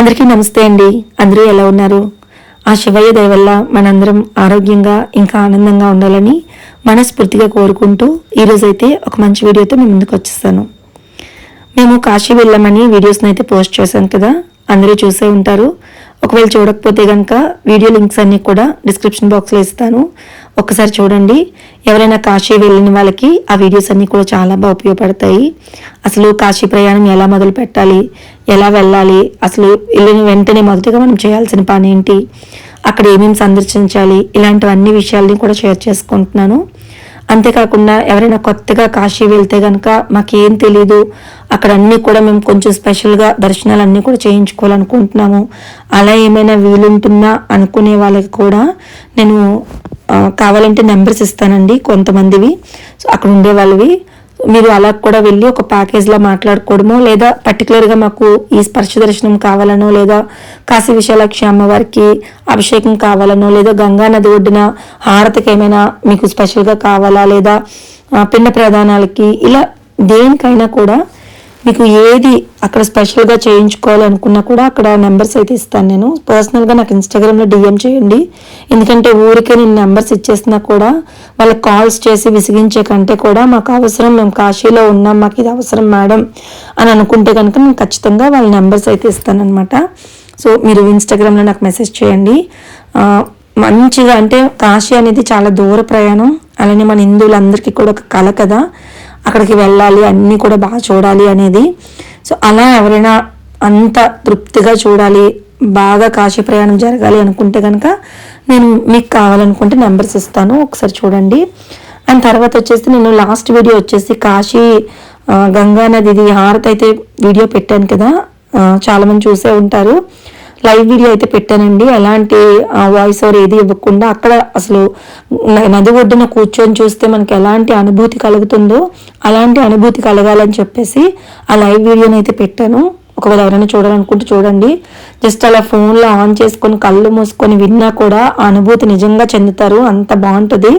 అందరికీ నమస్తే అండి. అందరూ ఎలా ఉన్నారు? ఆ శివయ్య దయ వల్ల మనందరం ఆరోగ్యంగా ఇంకా ఆనందంగా ఉండాలని మనస్ఫూర్తిగా కోరుకుంటూ ఈరోజైతే ఒక మంచి వీడియోతో మీ ముందుకు వచ్చేస్తాను. మేము కాశీ వెళ్ళామని వీడియోస్ని అయితే పోస్ట్ చేశాం కదా. అందరూ చూసే ఉంటారు. ఒకవేళ చూడకపోతే కనుక వీడియో లింక్స్ అన్నీ కూడా డిస్క్రిప్షన్ బాక్స్లో ఇస్తాను. ఒక్కసారి చూడండి. ఎవరైనా కాశీ వెళ్ళిన వాళ్ళకి ఆ వీడియోస్ అన్నీ కూడా చాలా బాగా ఉపయోగపడతాయి. అసలు కాశీ ప్రయాణం ఎలా మొదలు పెట్టాలి ఎలా వెళ్ళాలి? అసలు వెళ్ళిన వెంటనే మొదటిగా మనం చేయాల్సిన పని ఏంటి? అక్కడ ఏమేమి సందర్శించాలి? ఇలాంటివన్నీ విషయాల్ని కూడా షేర్ చేసుకుంటున్నాను. అంతేకాకుండా ఎవరైనా కొత్తగా కాశీ వెళ్తే కనుక మాకేం తెలీదు. అక్కడ అన్నీ కూడా మేము కొంచెం స్పెషల్గా దర్శనాలు అన్నీ కూడా చేయించుకోవాలనుకుంటున్నాము. అలా ఏమైనా వీలుంటుందా అనుకునే వాళ్ళకి కూడా నేను కావాలంటే నెంబర్స్ ఇస్తానండి కొంతమందివి. సో అక్కడ ఉండే వాళ్ళవి. మీరు అలా కూడా వెళ్ళి ఒక ప్యాకేజ్లో మాట్లాడుకోవడము లేదా పర్టికులర్గా మాకు ఈ స్పర్శ దర్శనం కావాలనో లేదా కాశీ విశాలక్షి అమ్మవారికి అభిషేకం కావాలనో లేదా గంగా నది ఒడ్డున హారతికి ఏమైనా మీకు స్పెషల్గా కావాలా లేదా పిండ ప్రధానాలకి ఇలా దేనికైనా కూడా మీకు ఏది అక్కడ స్పెషల్గా చేయించుకోవాలనుకున్నా కూడా అక్కడ నెంబర్స్ అయితే ఇస్తాను నేను. పర్సనల్గా నాకు ఇన్స్టాగ్రామ్లో డిఎం చేయండి. ఎందుకంటే ఊరికే నేను నెంబర్స్ ఇచ్చేసినా కూడా వాళ్ళకి కాల్స్ చేసి విసిగించే కంటే కూడా మాకు అవసరం మేము కాశీలో ఉన్నాం మాకు ఇది అవసరం మేడం అని అనుకుంటే కనుక నేను ఖచ్చితంగా వాళ్ళ నెంబర్స్ అయితే ఇస్తానమాట సో మీరు ఇన్స్టాగ్రామ్లో నాకు మెసేజ్ చేయండి. మంచిగా అంటే కాశీ అనేది చాలా దూర ప్రయాణం. అలానే మన హిందువులందరికీ కూడా ఒక కళ కదా. అక్కడికి వెళ్ళాలి అన్నీ కూడా బాగా చూడాలి అనేది. సో అలా ఎవరైనా అంత తృప్తిగా చూడాలి బాగా కాశీ ప్రయాణం జరగాలి అనుకుంటే కనుక నేను మీకు కావాలనుకుంటే నెంబర్స్ ఇస్తాను ఒకసారి చూడండి. అండ్ తర్వాత వచ్చేసి నేను లాస్ట్ వీడియో వచ్చేసి కాశీ గంగా నది హారత్ అయితే వీడియో పెట్టాను కదా చాలామంది చూసే ఉంటారు. లైవ్ వీడియో అయితే పెట్టానండి. ఎలాంటి వాయిస్ ఓవర్ ఏది ఇవ్వకుండా అక్కడ అసలు నది ఒడ్డున కూర్చొని చూస్తే మనకి ఎలాంటి అనుభూతి కలుగుతుందో అలాంటి అనుభూతి కలగాలని చెప్పేసి ఆ లైవ్ వీడియోని అయితే పెట్టాను. ఒకవేళ ఎవరైనా చూడాలనుకుంటే చూడండి. జస్ట్ అలా ఫోన్లో ఆన్ చేసుకొని కళ్ళు మూసుకొని విన్నా కూడా ఆ అనుభూతి నిజంగా చెందుతారు. అంత బాగుంటుంది.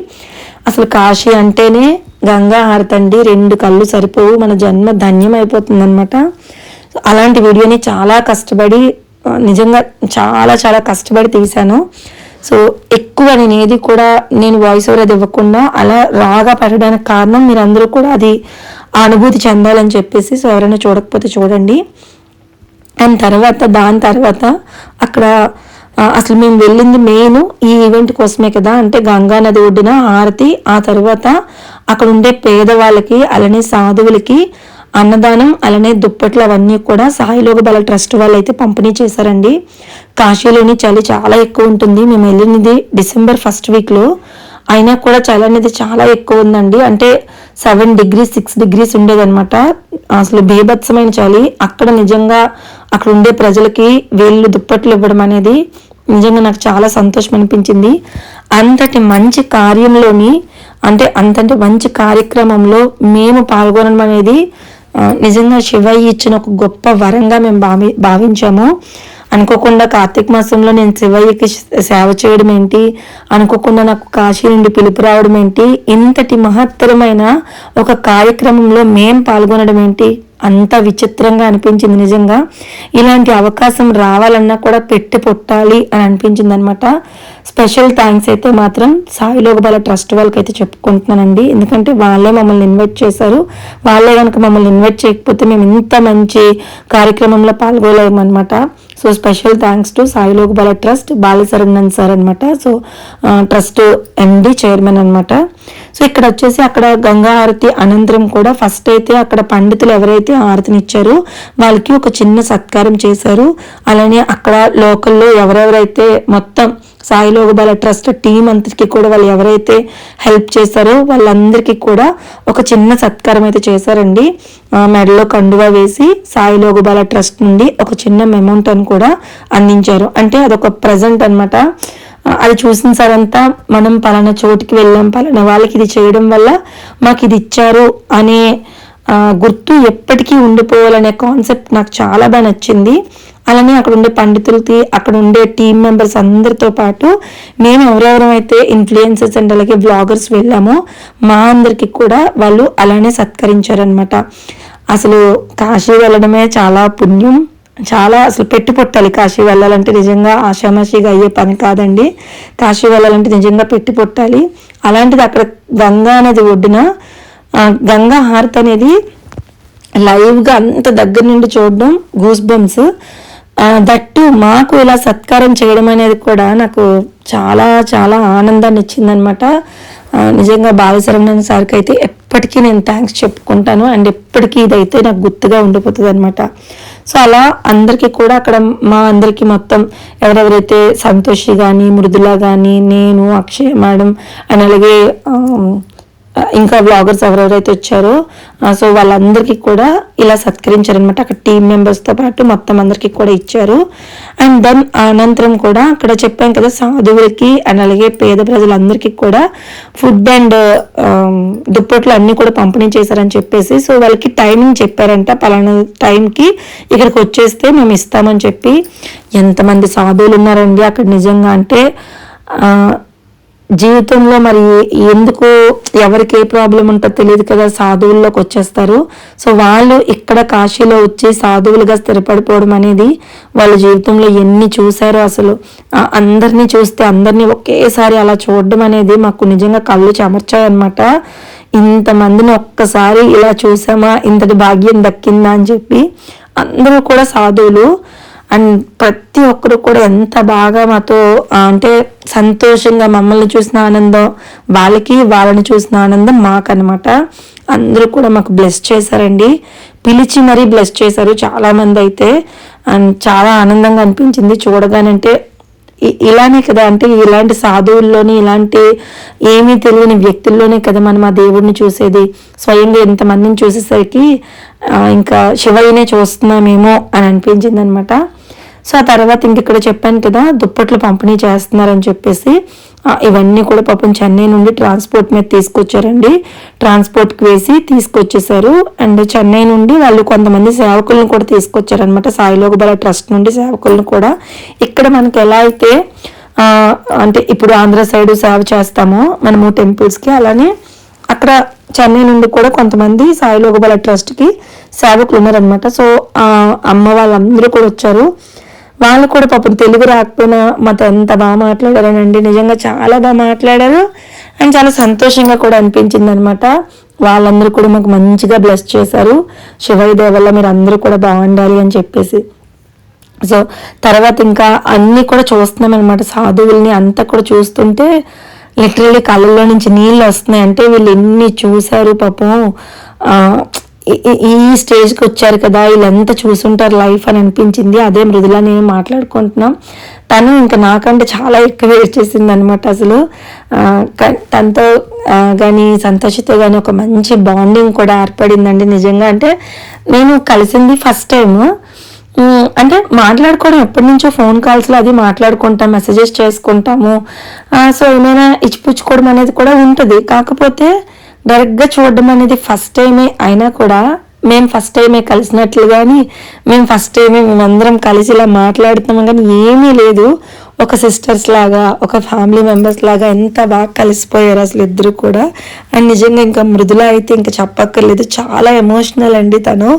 అసలు కాశీ అంటేనే గంగా హారతండి రెండు కళ్ళు సరిపోవు. మన జన్మ ధన్యం అయిపోతుంది అనమాట అలాంటి వీడియోని చాలా కష్టపడి నిజంగా చాలా చాలా కష్టపడి తీశాను. సో ఎక్కువ నేను ఏది కూడా నేను వాయిస్ ఓవర్ అది ఇవ్వకుండా అలా రాగా పెట్టడానికి కారణం మీరు అందరూ కూడా అది అనుభూతి చెందాలని చెప్పేసి సో ఎవరైనా చూడకపోతే చూడండి. అండ్ తర్వాత దాని తర్వాత అక్కడ అసలు మేము వెళ్ళింది మెయిన్ ఈ ఈవెంట్ కోసమే కదా. అంటే గంగా నది ఒడ్డున హారతి ఆ తర్వాత అక్కడ ఉండే పేదవాళ్ళకి అలానే సాధువులకి అన్నదానం అలానే దుప్పట్లు అవన్నీ కూడా సాయిలోక బల ట్రస్ట్ వాళ్ళు అయితే పంపిణీ చేశారండి. కాశీలోని చలి చాలా ఎక్కువ ఉంటుంది. మేము వెళ్ళినది డిసెంబర్ ఫస్ట్ వీక్లో. అయినా కూడా చలి అనేది చాలా ఎక్కువ ఉందండి. అంటే సెవెన్ డిగ్రీస్ సిక్స్ డిగ్రీస్ ఉండేదన్నమాట. అసలు బీభత్సమైన చలి. అక్కడ నిజంగా అక్కడ ఉండే ప్రజలకి వేళ్ళు దుప్పట్లు ఇవ్వడం అనేది నిజంగా నాకు చాలా సంతోషం అనిపించింది. అంతటి మంచి కార్యంలోని అంటే అంతటి మంచి కార్యక్రమంలో మేము పాల్గొనడం అనేది నిజంగా శివయ్య ఇచ్చిన ఒక గొప్ప వరంగా మేము భావి భావించాము. అనుకోకుండా కార్తీక మాసంలో నేను శివయ్యకి సేవ చేయడం ఏంటి? అనుకోకుండా నాకు కాశీ నుండి పిలుపు రావడం ఏంటి? ఇంతటి మహత్తరమైన ఒక కార్యక్రమంలో మేం పాల్గొనడం ఏంటి? అంత విచిత్రంగా అనిపించింది నిజంగా. ఇలాంటి అవకాశం రావాలన్నా కూడా పెట్టి పుట్టాలి అని అనిపించింది అనమాట స్పెషల్ థ్యాంక్స్ అయితే మాత్రం సాయి లోగబాల ట్రస్ట్ వాళ్ళకి అయితే చెప్పుకుంటున్నానండి. ఎందుకంటే వాళ్ళే మమ్మల్ని ఇన్వైట్ చేశారు. వాళ్ళే కనుక మమ్మల్ని ఇన్వైట్ చేయకపోతే మేము ఇంత మంచి కార్యక్రమంలో పాల్గొలేమన్నమాట so special thanks to Sai Logabala trust Balasaranan sir అనమాట సో ట్రస్ట్ ఎండి చైర్మన్ అనమాట సో ఇక్కడ వచ్చేసి అక్కడ గంగా హారతి అనంతరం కూడా ఫస్ట్ అయితే అక్కడ పండితులు ఎవరైతే హారతినిచ్చారో వాళ్ళకి ఒక చిన్న సత్కారం చేశారు. అలానే అక్కడ లోకల్లో ఎవరెవరైతే మొత్తం సాయి లోగబాల ట్రస్ట్ టీం అంతటికి కూడా వాళ్ళు ఎవరైతే హెల్ప్ చేశారో వాళ్ళందరికీ కూడా ఒక చిన్న సత్కారం అయితే చేశారండి. మెడలో కండువా వేసి సాయి బల ట్రస్ట్ నుండి ఒక చిన్న మెమౌంట్ అని కూడా అందించారు. అంటే అదొక ప్రజెంట్ అనమాట అది చూసిన సరంతా మనం పలానా చోటుకి వెళ్ళాం పలానా వాళ్ళకి ఇది చేయడం వల్ల మాకు ఇది ఇచ్చారు అనే గుర్తు ఎప్పటికీ ఉండిపోవాలనే కాన్సెప్ట్ నాకు చాలా బాగా నచ్చింది. అలానే అక్కడ ఉండే పండితులకి అక్కడ ఉండే టీం మెంబర్స్ అందరితో పాటు మేము ఎవరెవరైతే ఇన్ఫ్లుయెన్సర్స్ అండ్ అలాగే బ్లాగర్స్ వెళ్ళామో మా అందరికి కూడా వాళ్ళు అలానే సత్కరించారనమాట అసలు కాశీ వెళ్ళడమే చాలా పుణ్యం. చాలా అసలు పెట్టి పుట్టాలి కాశీ వెళ్ళాలంటే నిజంగా ఆషామాషిగా అయ్యే పని కాదండి. కాశీ వెళ్ళాలంటే నిజంగా పెట్టి పుట్టాలి. అలాంటిది అక్కడ గంగా అనేది ఒడ్డున గంగా హారతి అనేది లైవ్గా అంత దగ్గర నుండి చూడడం గూస్ బంప్స్ దట్టు మాకు ఇలా సత్కారం చేయడం అనేది కూడా నాకు చాలా చాలా ఆనందాన్ని ఇచ్చిందనమాట నిజంగా బాలశరణ్ సార్కి అయితే ఎప్పటికీ నేను థ్యాంక్స్ చెప్పుకుంటాను. అండ్ ఎప్పటికీ ఇదైతే నాకు గుర్తుగా ఉండిపోతుంది అనమాట సో అలా అందరికీ కూడా అక్కడ మా అందరికీ మొత్తం ఎవరెవరైతే సంతోషి కానీ మృదుల కానీ నేను అక్షయ్ మేడం అండ్ అలాగే ఇంకా బ్లాగర్స్ ఎవరెవరైతే వచ్చారో సో వాళ్ళందరికీ కూడా ఇలా సత్కరించారనమాట అక్కడ టీం మెంబర్స్తో పాటు మొత్తం అందరికీ కూడా ఇచ్చారు. అండ్ దెన్ అనంతరం కూడా అక్కడ చెప్పాం కదా సాధువులకి అండ్ అలాగే పేద ప్రజలందరికీ కూడా ఫుడ్ అండ్ దుప్పట్లు అన్నీ కూడా పంపిణీ చేశారని చెప్పేసి సో వాళ్ళకి టైమింగ్ చెప్పారంట. పలానా టైంకి ఇక్కడికి వచ్చేస్తే మేము ఇస్తామని చెప్పి. ఎంతమంది సాధువులు ఉన్నారండి అక్కడ నిజంగా అంటే జీవితంలో మరి ఎందుకు ఎవరికి ఏ ప్రాబ్లం ఉంటుందో తెలియదు కదా సాధువుల్లోకి వచ్చేస్తారు. సో వాళ్ళు ఇక్కడ కాశీలో వచ్చి సాధువులుగా స్థిరపడిపోవడం అనేది వాళ్ళ జీవితంలో ఎన్ని చూశారో అసలు. అందరినీ చూస్తే అందరినీ ఒకేసారి అలా చూడడం అనేది మాకు నిజంగా కళ్ళు చెమర్చాయన్నమాట. ఇంతమందిని ఒక్కసారి ఇలా చూసామా ఇంతటి భాగ్యం దక్కిందా అని చెప్పి అందరూ కూడా సాధువులు అండ్ ప్రతి ఒక్కరు కూడా ఎంత బాగా మాతో అంటే సంతోషంగా మమ్మల్ని చూసిన ఆనందం వాళ్ళకి వాళ్ళని చూసిన ఆనందం మాకనమాట అందరూ కూడా మాకు బ్లెస్ చేశారండి. పిలిచి మరీ బ్లెస్ చేశారు చాలామంది అయితే. అండ్ చాలా ఆనందంగా అనిపించింది చూడగానంటే. ఇలానే కదా అంటే ఇలాంటి సాధువుల్లోని ఇలాంటి ఏమీ తెలియని వ్యక్తుల్లోనే కదా మనం ఆ దేవుడిని చూసేది. స్వయంగా ఎంతమందిని చూసేసరికి ఇంకా శివయ్యనే చూస్తున్నామేమో అని అనిపించింది అనమాట సో ఆ తర్వాత ఇంక ఇక్కడ చెప్పాను కదా దుప్పట్లు పంపిణీ చేస్తున్నారని చెప్పేసి ఇవన్నీ కూడా పాపం చెన్నై నుండి ట్రాన్స్పోర్ట్ మీద తీసుకొచ్చారండి. ట్రాన్స్పోర్ట్కి వేసి తీసుకొచ్చేసారు. అండ్ చెన్నై నుండి వాళ్ళు కొంతమంది సేవకులను కూడా తీసుకొచ్చారనమాట సాయిలోకబల ట్రస్ట్ నుండి సేవకులను కూడా. ఇక్కడ మనకి ఎలా అయితే అంటే ఇప్పుడు ఆంధ్ర సైడ్ సేవ చేస్తామో మనము టెంపుల్స్కి అలానే అక్కడ చెన్నై నుండి కూడా కొంతమంది సాయిలోకబల ట్రస్ట్కి సేవకులు ఉన్నారనమాట సో అమ్మ వాళ్ళందరూ కూడా వచ్చారు. వాళ్ళు కూడా పాపం తెలుగు రాకపోయినా మాతో ఎంత బాగా మాట్లాడారనండి. నిజంగా చాలా బాగా మాట్లాడారు. అండ్ చాలా సంతోషంగా కూడా అనిపించింది అనమాట వాళ్ళందరూ కూడా మాకు మంచిగా బ్లెస్ చేశారు. శివయ్య దేవల్ల మీరు అందరూ కూడా బాగుండాలి అని చెప్పేసి. సో తర్వాత ఇంకా అన్నీ కూడా చూస్తున్నాం అనమాట సాధువుల్ని అంతా కూడా చూస్తుంటే లిటరలీ కళ్ళల్లో నుంచి నీళ్ళు వస్తున్నాయి. అంటే వీళ్ళు ఎన్ని చూశారు పాపం. ఈ స్టేజ్కి వచ్చారు కదా వీళ్ళంతా చూసుంటారు లైఫ్ అని అనిపించింది. అదే మృదుల నేను మాట్లాడుకుంటున్నాం. తను ఇంకా నాకంటే చాలా ఎక్కువ చేసింది అనమాట అసలు. తనతో కానీ సంతోషితో కానీ ఒక మంచి బాండింగ్ కూడా ఏర్పడిందండి నిజంగా. అంటే నేను కలిసింది ఫస్ట్ టైము. అంటే మాట్లాడుకోవడం ఎప్పటి నుంచో ఫోన్ కాల్స్లో అది మాట్లాడుకుంటాం మెసేజెస్ చేసుకుంటాము. సో ఏమైనా ఇచ్చిపుచ్చుకోవడం అనేది కూడా ఉంటుంది. కాకపోతే డైరెక్ట్గా చూడడం అనేది ఫస్ట్ టైమే అయినా కూడా మేము ఫస్ట్ టైమే కలిసినట్లు కానీ మేము ఫస్ట్ టైమే మేమందరం కలిసి ఇలా మాట్లాడుతున్నాం కానీ ఏమీ లేదు. ఒక సిస్టర్స్ లాగా ఒక ఫ్యామిలీ మెంబర్స్ లాగా ఎంత బాగా కలిసిపోయారు అసలు ఇద్దరు కూడా. అండ్ నిజంగా ఇంకా మృదుల అయితే ఇంకా చెప్పక్కర్లేదు. చాలా ఎమోషనల్ అండి తను.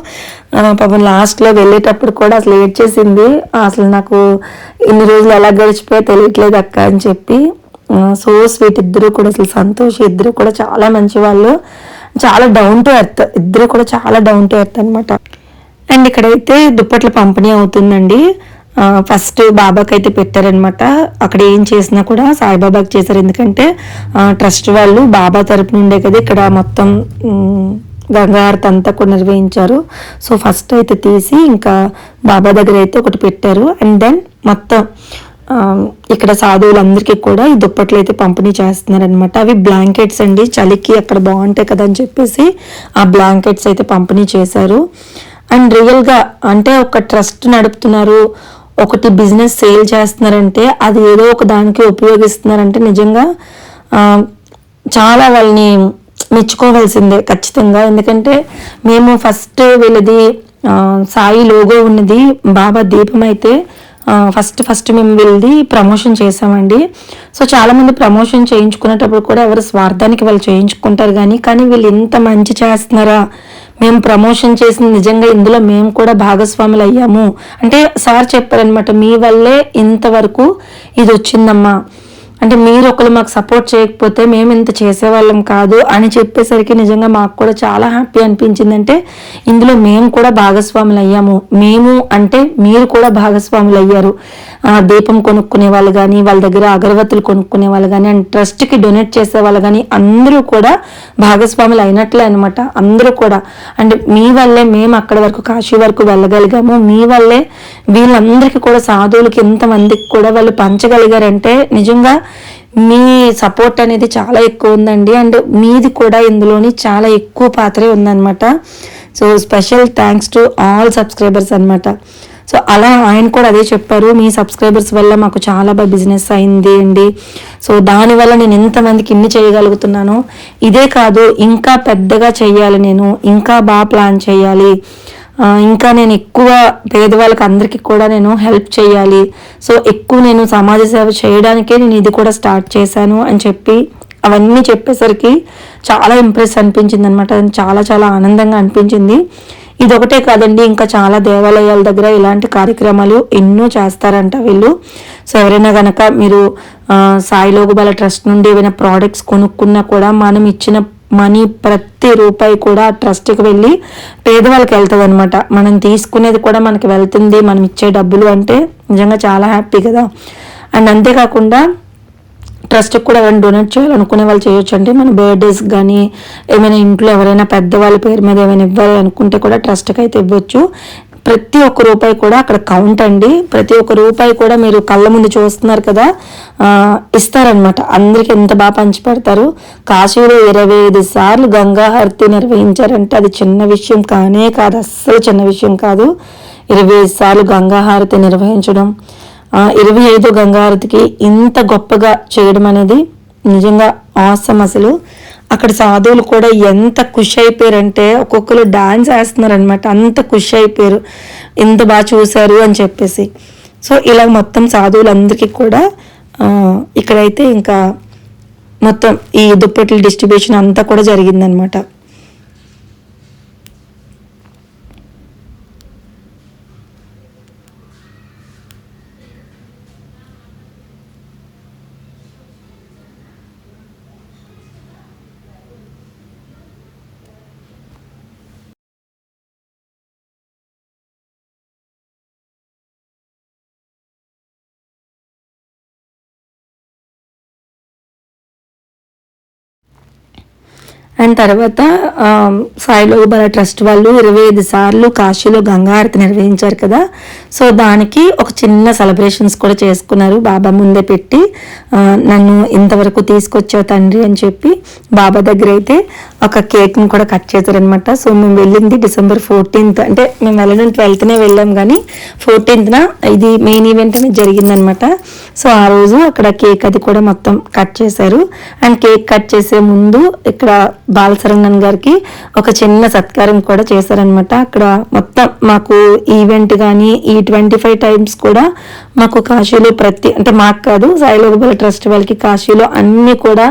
పాపం లాస్ట్లో వెళ్ళేటప్పుడు కూడా అసలు ఏడ్చేసింది. అసలు నాకు ఇన్ని రోజులు ఎలా గడిచిపోయా తెలియట్లేదు అక్క అని చెప్పి. సో స్వీట్ ఇద్దరు కూడా అసలు సంతోష్ ఇద్దరు కూడా చాలా మంచి వాళ్ళు చాలా డౌన్ టు ఎర్త్ ఇద్దరు కూడా చాలా డౌన్ టు ఎర్త్ అనమాట అండ్ ఇక్కడైతే దుప్పట్ల పంపిణీ అవుతుందండి. ఫస్ట్ బాబాకి అయితే పెట్టారనమాట అక్కడ ఏం చేసినా కూడా సాయిబాబాకి చేశారు. ఎందుకంటే ట్రస్ట్ వాళ్ళు బాబా తరపు నుండే కదా ఇక్కడ మొత్తం గంగారతి అంతా కూడా నిర్వహించారు. సో ఫస్ట్ అయితే తీసి ఇంకా బాబా దగ్గర అయితే ఒకటి పెట్టారు. అండ్ దెన్ మొత్తం ఇక్కడ సాధువులందరికీ కూడా ఈ దుప్పట్లు అయితే పంపిణీ చేస్తున్నారనమాట అవి బ్లాంకెట్స్ అండి. చలికి అక్కడ బాగుంటాయి కదా అని చెప్పేసి ఆ బ్లాంకెట్స్ అయితే పంపిణీ చేశారు. అండ్ రియల్గా అంటే ఒక ట్రస్ట్ నడుపుతున్నారు ఒకటి బిజినెస్ సేల్ చేస్తున్నారంటే అది ఏదో ఒక దానికి ఉపయోగిస్తున్నారంటే నిజంగా చాలా వాళ్ళని మెచ్చుకోవాల్సిందే ఖచ్చితంగా. ఎందుకంటే మేము ఫస్ట్ వీళ్ళది సాయి లోగో ఉన్నది బాబా దీపం అయితే ఫస్ట్ ఫస్ట్ మేము వెళ్ళి ప్రమోషన్ చేసామండి సో చాలామంది ప్రమోషన్ చేయించుకునేటప్పుడు కూడా ఎవరు స్వార్థానికి వాళ్ళు చేయించుకుంటారు కానీ కానీ వీళ్ళు ఇంత మంచి చేస్తున్నారా? మేము ప్రమోషన్ చేసిన నిజంగా ఇందులో మేము కూడా భాగస్వాములు అయ్యాము. అంటే సార్ చెప్పారనమాట మీ వల్లే ఇంతవరకు ఇది వచ్చిందమ్మా. అంటే మీరు ఒకరు మాకు సపోర్ట్ చేయకపోతే మేము ఇంత చేసేవాళ్ళం కాదు అని చెప్పేసరికి నిజంగా మాకు కూడా చాలా హ్యాపీ అనిపించింది అంటే ఇందులో మేము కూడా భాగస్వాములు అయ్యాము. మేము అంటే మీరు కూడా భాగస్వాములు అయ్యారు. దీపం కొనుక్కునే వాళ్ళు కానీ వాళ్ళ దగ్గర అగరవత్తులు కొనుక్కునే వాళ్ళు కానీ అండ్ ట్రస్ట్కి డొనేట్ చేసే వాళ్ళు కానీ అందరూ కూడా భాగస్వాములు అయినట్లే అనమాట అందరూ కూడా. అంటే మీ వల్లే మేము అక్కడ వరకు కాశీ వరకు వెళ్ళగలిగాము. మీ వల్లే వీళ్ళందరికీ కూడా సాధువులకి ఎంతమందికి కూడా వాళ్ళు పంచగలిగారంటే నిజంగా మీ సపోర్ట్ అనేది చాలా ఎక్కువ ఉందండి. అండ్ మీది కూడా ఇందులోని చాలా ఎక్కువ పాత్రే ఉందన్నమాట. So special thanks to all subscribers అనమాట సో అలా ఆయన కూడా అదే చెప్పారు. మీ సబ్స్క్రైబర్స్ వల్ల మాకు చాలా బాగా బిజినెస్ అయింది అండి. సో దానివల్ల నేను ఎంతమందికి ఇన్ని చేయగలుగుతున్నాను. ఇదే కాదు ఇంకా పెద్దగా చెయ్యాలి నేను. ఇంకా బాగా ప్లాన్ చేయాలి. ఇంకా నేను ఎక్కువ పేదవాళ్ళకి అందరికీ కూడా నేను హెల్ప్ చేయాలి. సో ఎక్కువ నేను సమాజ సేవ చేయడానికే నేను ఇది కూడా స్టార్ట్ చేశాను అని చెప్పి అవన్నీ చెప్పేసరికి చాలా ఇంప్రెస్ అనిపించింది అనమాట చాలా చాలా ఆనందంగా అనిపించింది. ఇది ఒకటే కాదండి ఇంకా చాలా దేవాలయాల దగ్గర ఇలాంటి కార్యక్రమాలు ఎన్నో చేస్తారంట వీళ్ళు. సో ఎవరైనా కనుక మీరు సాయిలోగుబాల ట్రస్ట్ నుండి ఏమైనా ప్రోడక్ట్స్ కొనుక్కున్నా కూడా మనం ఇచ్చిన మనీ ప్రతి రూపాయి కూడా ట్రస్ట్కి వెళ్ళి పేదవాళ్ళకి వెళ్తుంది అనమాట మనం తీసుకునేది కూడా మనకి వెళ్తుంది మనం ఇచ్చే డబ్బులు అంటే నిజంగా చాలా హ్యాపీ కదా. అండ్ అంతేకాకుండా ట్రస్ట్కి కూడా ఎవరైనా డొనేట్ చేయాలనుకునే వాళ్ళు చేయొచ్చు. అంటే మన బర్త్డేస్ కానీ ఏమైనా ఇంట్లో ఎవరైనా పెద్దవాళ్ళ పేరు మీద ఏమైనా ఇవ్వాలి అనుకుంటే కూడా ట్రస్ట్కి అయితే ఇవ్వచ్చు. ప్రతి ఒక్క రూపాయి కూడా అక్కడ కౌంట్ అండి. ప్రతి ఒక్క రూపాయి కూడా మీరు కళ్ళ ముందు చూస్తున్నారు కదా ఇస్తారనమాట అందరికీ ఎంత బాగా పంచిపెడతారు కాశీలో ఇరవై ఐదు సార్లు గంగాహారతి నిర్వహించారంటే అది చిన్న విషయం కానే కాదు అస్సలు చిన్న విషయం కాదు. ఇరవై ఐదు సార్లు గంగాహారతి నిర్వహించడం ఇరవై ఐదు గంగాహారతికి ఇంత గొప్పగా చేయడం అనేది నిజంగా ఆసం అసలు. అక్కడ సాధువులు కూడా ఎంత ఖుషి అయిపోయారంటే ఒక్కొక్కరు డాన్స్ వేస్తున్నారు అనమాట అంత ఖుషి అయిపోయారు. ఎంత బాగా చూశారు అని చెప్పేసి. సో ఇలా మొత్తం సాధువులందరికీ కూడా ఇక్కడైతే ఇంకా మొత్తం ఈ దుప్పట్ల డిస్ట్రిబ్యూషన్ అంతా కూడా జరిగిందనమాట అండ్ తర్వాత సాయిలోబల ట్రస్ట్ వాళ్ళు ఇరవై ఐదు సార్లు కాశీలో గంగారతి నిర్వహించారు కదా. సో దానికి ఒక చిన్న సెలబ్రేషన్స్ కూడా చేసుకున్నారు. బాబా ముందే పెట్టి నన్ను ఇంతవరకు తీసుకొచ్చావు తండ్రి అని చెప్పి బాబా దగ్గర అయితే ఒక కేక్ని కూడా కట్ చేశారనమాట సో మేము వెళ్ళింది డిసెంబర్ ఫోర్టీన్త్. అంటే మేము వెళ్ళడం ట్వెల్త్నే వెళ్ళాం కానీ ఫోర్టీన్త్న ఇది మెయిన్ ఈవెంట్ అనేది జరిగిందనమాట సో ఆ రోజు అక్కడ కేక్ అది కూడా మొత్తం కట్ చేశారు. అండ్ కేక్ కట్ చేసే ముందు ఇక్కడ బాలసరంగన్ గారికి ఒక చిన్న సత్కారం కూడా చేశారనమాట అక్కడ మొత్తం మాకు ఈవెంట్ కానీ ఈ ట్వంటీ ఫైవ్ టైమ్స్ కూడా మాకు కాశీలో ప్రతి అంటే మాకు కాదు సాయిలోబల ట్రస్ట్ వాళ్ళకి కాశీలో అన్నీ కూడా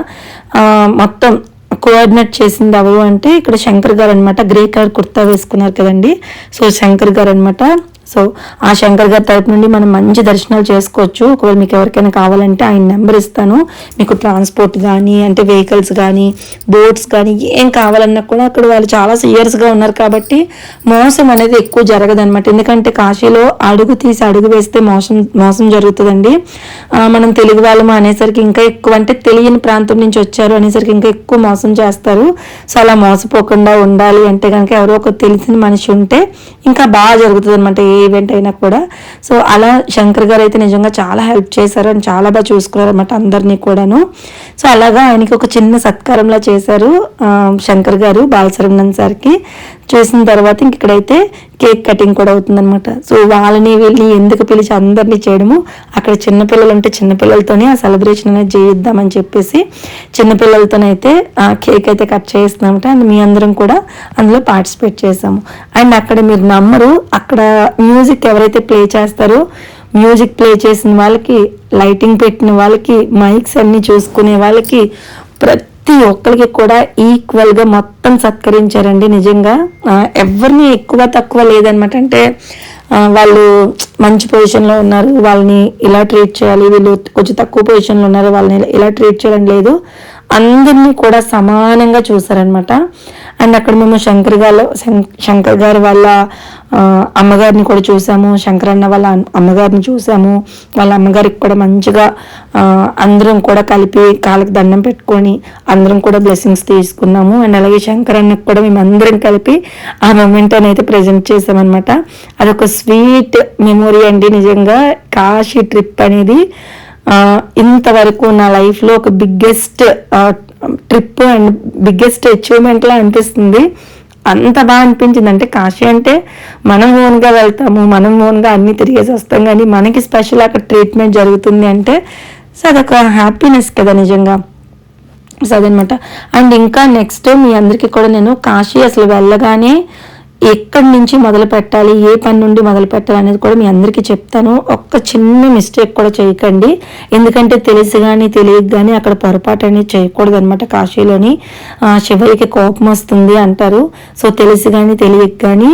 మొత్తం కోఆర్డినేట్ చేసింది ఎవరు అంటే ఇక్కడ శంకర్ గారు అనమాట గ్రే కలర్ కుర్తా వేసుకున్నారు కదండి. సో శంకర్ గారు అనమాట సో ఆ శంకర్ గారి తరపు నుండి మనం మంచి దర్శనాలు చేసుకోవచ్చు. ఒకవేళ మీకు ఎవరికైనా కావాలంటే ఆయన నెంబర్ ఇస్తాను. మీకు ట్రాన్స్పోర్ట్ కానీ అంటే వెహికల్స్ కానీ బోట్స్ కానీ ఏం కావాలన్నా కూడా అక్కడ వాళ్ళు చాలా సియర్స్గా ఉన్నారు కాబట్టి మోసం అనేది ఎక్కువ జరగదనమాట ఎందుకంటే కాశీలో అడుగు తీసి అడుగు వేస్తే మోసం మోసం జరుగుతుందండి. మనం తెలుగు వాళ్ళము అనేసరికి ఇంకా ఎక్కువ అంటే తెలియని ప్రాంతం నుంచి వచ్చారు అనేసరికి ఇంకా ఎక్కువ మోసం చేస్తారు. సో అలా మోసపోకుండా ఉండాలి అంటే కనుక ఎవరో ఒక తెలిసిన మనిషి ఉంటే ఇంకా బాగా జరుగుతుంది అనమాట ఏ ఈవెంట్ అయినా కూడా. సో అలా శంకర్ గారు అయితే నిజంగా చాలా హెల్ప్ చేశారు అని చాలా బాగా చూసుకున్నారు అనమాట అందరినీ కూడాను. సో అలాగా ఆయనకి ఒక చిన్న సత్కారంలా చేశారు శంకర్ గారు బాలసరంగన్ సార్కి. చేసిన తర్వాత ఇంక ఇక్కడైతే కేక్ కటింగ్ కూడా అవుతుందనమాట సో వాళ్ళని వీళ్ళని ఎందుకు పిలిచి అందరినీ చేయడము అక్కడ చిన్నపిల్లలు ఉంటే చిన్నపిల్లలతోనే ఆ సెలబ్రేషన్ అనేది చేయిద్దామని చెప్పేసి చిన్నపిల్లలతోనైతే ఆ కేక్ అయితే కట్ చేస్తున్నామట అండ్ మీ అందరం కూడా అందులో పార్టిసిపేట్ చేసాము అండ్ అక్కడ మీరు నమ్మరు అక్కడ మ్యూజిక్ ఎవరైతే ప్లే చేస్తారో మ్యూజిక్ ప్లే చేసిన వాళ్ళకి లైటింగ్ పెట్టిన వాళ్ళకి మైక్స్ అన్నీ చూసుకునే వాళ్ళకి ప్రతి ప్రతి ఒక్కరికి కూడా ఈక్వల్గా మొత్తం సత్కరించారండి నిజంగా. ఎవరిని ఎక్కువ తక్కువ లేదనమాట. అంటే వాళ్ళు మంచి పొజిషన్లో ఉన్నారు వాళ్ళని ఇలా ట్రీట్ చేయాలి వీళ్ళు కొంచెం తక్కువ పొజిషన్లో ఉన్నారు వాళ్ళని ఇలా ట్రీట్ చేయడం లేదు. అందరినీ కూడా సమానంగా చూసారనమాట అండ్ అక్కడ మేము శంకర్ గారు శంకర్ గారు వాళ్ళ అమ్మగారిని కూడా చూసాము. శంకరన్న వాళ్ళ అమ్మగారిని చూసాము. వాళ్ళ అమ్మగారికి కూడా మంచిగా అందరం కూడా కలిపి కాళ్ళకి దండం పెట్టుకొని అందరం కూడా బ్లెస్సింగ్స్ తీసుకున్నాము. అండ్ అలాగే శంకరన్నకు కూడా మేము అందరం కలిపి ఆ మూమెంట్ అయితే ప్రజెంట్ చేసామన్నమాట. అదొక స్వీట్ మెమొరీ అండి నిజంగా. కాశీ ట్రిప్ అనేది ఇంతవరకు నా లైఫ్లో ఒక బిగ్గెస్ట్ ట్రిప్ అండ్ బిగ్గెస్ట్ అచీవ్మెంట్లా అనిపిస్తుంది. అంత బాగా అనిపించింది. అంటే కాశీ అంటే మనం ఓన్గా వెళ్తాము మనం ఓన్గా అన్ని తిరిగేసి వస్తాం. కానీ మనకి స్పెషల్ అక్కడ ట్రీట్మెంట్ జరుగుతుంది అంటే సో అదొక హ్యాపీనెస్ కదా నిజంగా. సో అదనమాట. అండ్ ఇంకా నెక్స్ట్ మీ అందరికీ కూడా నేను కాశీ అసలు వెళ్ళగానే ఎక్కడి నుంచి మొదలు పెట్టాలి ఏ పని నుండి మొదలు పెట్టాలి అనేది కూడా మీ అందరికీ చెప్తాను. ఒక్క చిన్న మిస్టేక్ కూడా చేయకండి. ఎందుకంటే తెలిసి కానీ తెలియక కానీ అక్కడ పొరపాటు అనేది చేయకూడదు అనమాట కాశీలోని శివరికి కోపం వస్తుంది అంటారు. సో తెలిసి కానీ తెలియక కానీ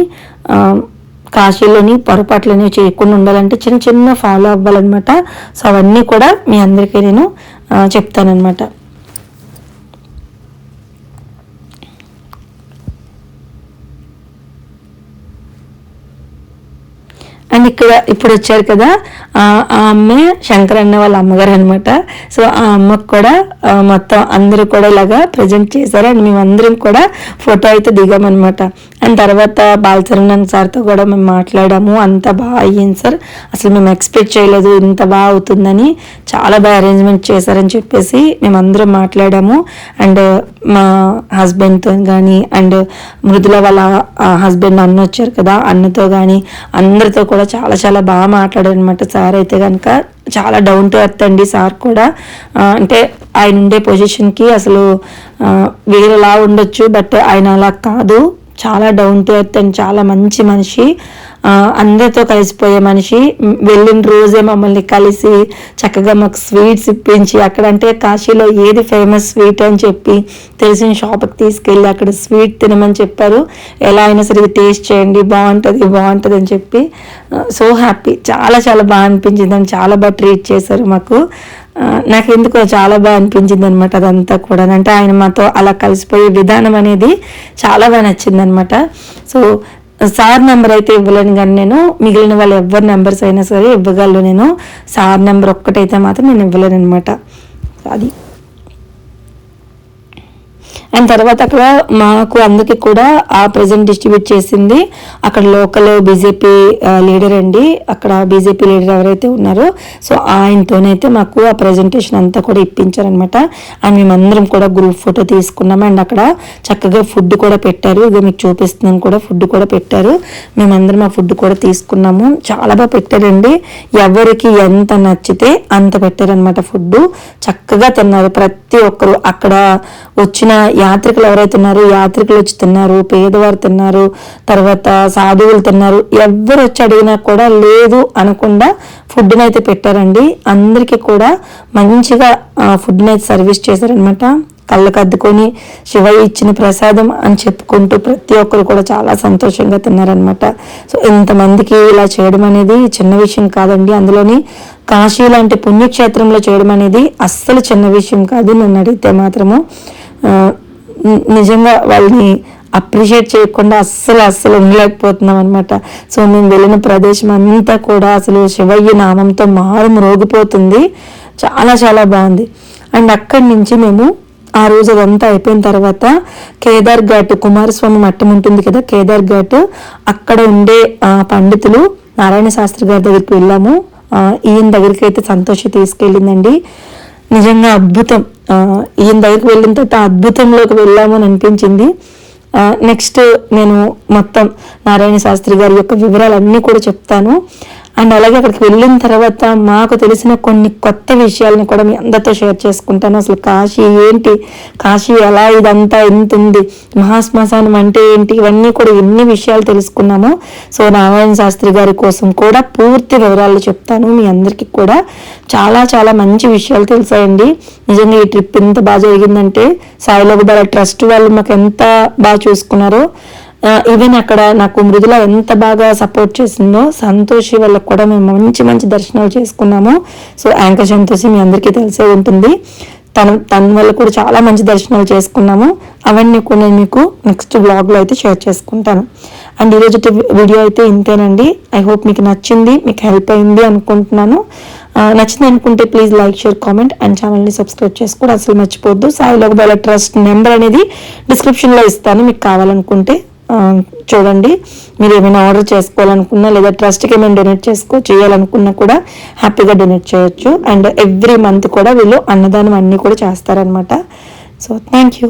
కాశీలోని పొరపాట్లు అనేవి చేయకుండా ఉండాలంటే చిన్న చిన్న ఫాలో అవ్వాలన్నమాట. సో అవన్నీ కూడా మీ అందరికీ నేను చెప్తానమాట అండ్ ఇక్కడ ఇప్పుడు వచ్చారు కదా ఆ అమ్మే శంకరన్న వాళ్ళ అమ్మగారు అనమాట సో ఆ అమ్మకు కూడా మొత్తం అందరూ కూడా ఇలాగా ప్రజెంట్ చేశారు. అండ్ మేమందరం కూడా ఫోటో అయితే దిగామన్నమాట అండ్ తర్వాత బాలచరణ్ సార్తో కూడా మేము మాట్లాడాము. అంత బాగా అయ్యింది సార్. అసలు మేము ఎక్స్పెక్ట్ చేయలేదు ఇంత బాగా అవుతుందని. చాలా బాగా అరేంజ్మెంట్ చేశారని చెప్పేసి మేమందరం మాట్లాడాము. అండ్ మా హస్బెండ్తో కానీ అండ్ మృదుల వాళ్ళ హస్బెండ్ అన్న వచ్చారు కదా అన్నతో కానీ అందరితో కూడా చాలా చాలా బాగా మాట్లాడారు అనమాట సార్ అయితే కనుక చాలా డౌన్ టు ఎర్త్ అండి సార్ కూడా. అంటే ఆయన ఉండే పొజిషన్కి అసలు వేరేలా ఉండొచ్చు బట్ ఆయన అలా కాదు. చాలా డౌన్ టు ఎర్త్ అండ్ చాలా మంచి మనిషి. అందరితో కలిసిపోయే మనిషి వెళ్ళిన రోజే మమ్మల్ని కలిసి చక్కగా మాకు స్వీట్స్ ఇప్పించి అక్కడ అంటే కాశీలో ఏది ఫేమస్ స్వీట్ అని చెప్పి తెలిసిన షాప్కి తీసుకెళ్ళి అక్కడ స్వీట్ తినమని చెప్పారు. ఎలా అయినా సరే టేస్ట్ చేయండి బాగుంటుంది బాగుంటుంది అని చెప్పి సో హ్యాపీ చాలా చాలా బాగా అనిపించింది అని చాలా బాగా ట్రీట్ చేశారు మాకు. నాకు ఎందుకో చాలా బాగా అనిపించింది అనమాట అదంతా కూడా. అంటే ఆయన మాతో అలా కలిసిపోయే విధానం అనేది చాలా బాగా నచ్చింది అనమాట సో సార్ నెంబర్ అయితే ఇవ్వలేను కానీ నేను మిగిలిన వాళ్ళు ఎవరి నెంబర్స్ అయినా సరే ఇవ్వగలను నేను. సార్ నెంబర్ ఒక్కటైతే మాత్రం నేను ఇవ్వలేను అనమాట అది. అండ్ తర్వాత అక్కడ మాకు అందుకే కూడా ఆ ప్రజెంట్ డిస్ట్రిబ్యూట్ చేసింది. అక్కడ లోకల్ బీజేపీ లీడర్ అండి. అక్కడ బీజేపీ లీడర్ ఎవరైతే ఉన్నారో సో ఆయనతోనైతే మాకు ఆ ప్రజెంటేషన్ అంతా కూడా ఇప్పించారనమాట అండ్ మేమందరం కూడా గ్రూప్ ఫోటో తీసుకున్నాము. అండ్ అక్కడ చక్కగా ఫుడ్ కూడా పెట్టారు. ఇక మీకు చూపిస్తున్నాను కూడా ఫుడ్ కూడా పెట్టారు. మేమందరం ఆ ఫుడ్ కూడా తీసుకున్నాము. చాలా బాగా పెట్టారండి. ఎవరికి ఎంత నచ్చితే అంత పెట్టారనమాట ఫుడ్ చక్కగా తిన్నారు. ప్రతి ఒక్కరు అక్కడ వచ్చిన యాత్రికులు ఎవరైతే ఉన్నారో యాత్రికులు వచ్చి తిన్నారు పేదవారు తిన్నారు తర్వాత సాధువులు తిన్నారు ఎవరు వచ్చి అడిగినా కూడా లేదు అనకుండా ఫుడ్ని అయితే పెట్టారండి. అందరికీ కూడా మంచిగా ఫుడ్ని అయితే సర్వీస్ చేశారనమాట కళ్ళకు అద్దుకొని శివయ్య ఇచ్చిన ప్రసాదం అని చెప్పుకుంటూ ప్రతి ఒక్కరు కూడా చాలా సంతోషంగా తిన్నారనమాట సో ఇంతమందికి ఇలా చేయడం అనేది చిన్న విషయం కాదండి. అందులోని కాశీ లాంటి పుణ్యక్షేత్రంలో చేయడం అనేది అస్సలు చిన్న విషయం కాదు నన్ను అడిగితే మాత్రము. నిజంగా వాళ్ళని అప్రిషియేట్ చేయకుండా అస్సలు అస్సలు ఉండలేకపోతున్నాం అనమాట సో మేము వెళ్ళిన ప్రదేశం అంతా కూడా అసలు శివయ్య నామంతో మారు మ్రోగిపోతుంది. చాలా చాలా బాగుంది. అండ్ అక్కడి నుంచి మేము ఆ రోజు అదంతా అయిపోయిన తర్వాత కేదార్ ఘాట్ కుమారస్వామి మట్టం ఉంటుంది కదా కేదార్ ఘాట్ అక్కడ ఉండే పండితులు నారాయణ శాస్త్రి గారి దగ్గరికి వెళ్ళాము. ఈయన దగ్గరికి అయితే సంతోషి తీసుకెళ్ళిందండి. నిజంగా అద్భుతం. ఈయన దగ్గరికి వెళ్ళిన తర్వాత అద్భుతంలోకి వెళ్ళామని అనిపించింది. నెక్స్ట్ నేను మొత్తం నారాయణ శాస్త్రి గారి యొక్క వివరాలన్నీ కూడా చెప్తాను. అండ్ అలాగే అక్కడికి వెళ్ళిన తర్వాత మాకు తెలిసిన కొన్ని కొత్త విషయాలను కూడా మీ అందరితో షేర్ చేసుకుంటాను. అసలు కాశీ ఏంటి? కాశీ ఎలా ఇదంతా ఎంత ఉంది? మహాశ్మశానం అంటే ఏంటి? ఇవన్నీ కూడా ఎన్ని విషయాలు తెలుసుకున్నామో సో నారాయణ శాస్త్రి గారి కోసం కూడా పూర్తి వివరాలు చెప్తాను మీ అందరికీ కూడా. చాలా చాలా మంచి విషయాలు తెలిసాయండి. నిజంగా ఈ ట్రిప్ ఎంత బాగా జరిగిందంటే సాయిలోబుడాల ట్రస్ట్ వాళ్ళు మాకు ఎంత బాగా చూసుకున్నారో ఈవెన్ అక్కడ నాకు మృదుల ఎంత బాగా సపోర్ట్ చేసిందో సంతోషి వల్ల కూడా మేము మంచి మంచి దర్శనాలు చేసుకున్నాము. సో యాంకర్ సంతోషి మీ అందరికీ తెలిసే ఉంటుంది. తను తన వల్ల కూడా చాలా మంచి దర్శనాలు చేసుకున్నాము. అవన్నీ కూడా నేను మీకు నెక్స్ట్ బ్లాగ్లో అయితే షేర్ చేసుకుంటాను. అండ్ ఈరోజు వీడియో అయితే ఇంతేనండి. ఐ హోప్ మీకు నచ్చింది మీకు హెల్ప్ అయింది అనుకుంటున్నాను. నచ్చింది అనుకుంటే please like share comment and ఛానల్ని సబ్స్క్రైబ్ చేసుకోవడం అసలు మర్చిపోద్దు సాయి లోకబాల ట్రస్ట్ నెంబర్ అనేది డిస్క్రిప్షన్లో ఇస్తాను. మీకు కావాలనుకుంటే చూడండి. మీరు ఏమైనా ఆర్డర్ చేసుకోవాలనుకున్నా లేదా ట్రస్ట్కి ఏమైనా డొనేట్ చేసుకో చేయాలనుకున్నా కూడా హ్యాపీగా డొనేట్ చేయొచ్చు. అండ్ ఎవ్రీ మంత్ కూడా వీళ్ళు అన్నదానం అన్నీ కూడా చేస్తారనమాట సో థ్యాంక్ యూ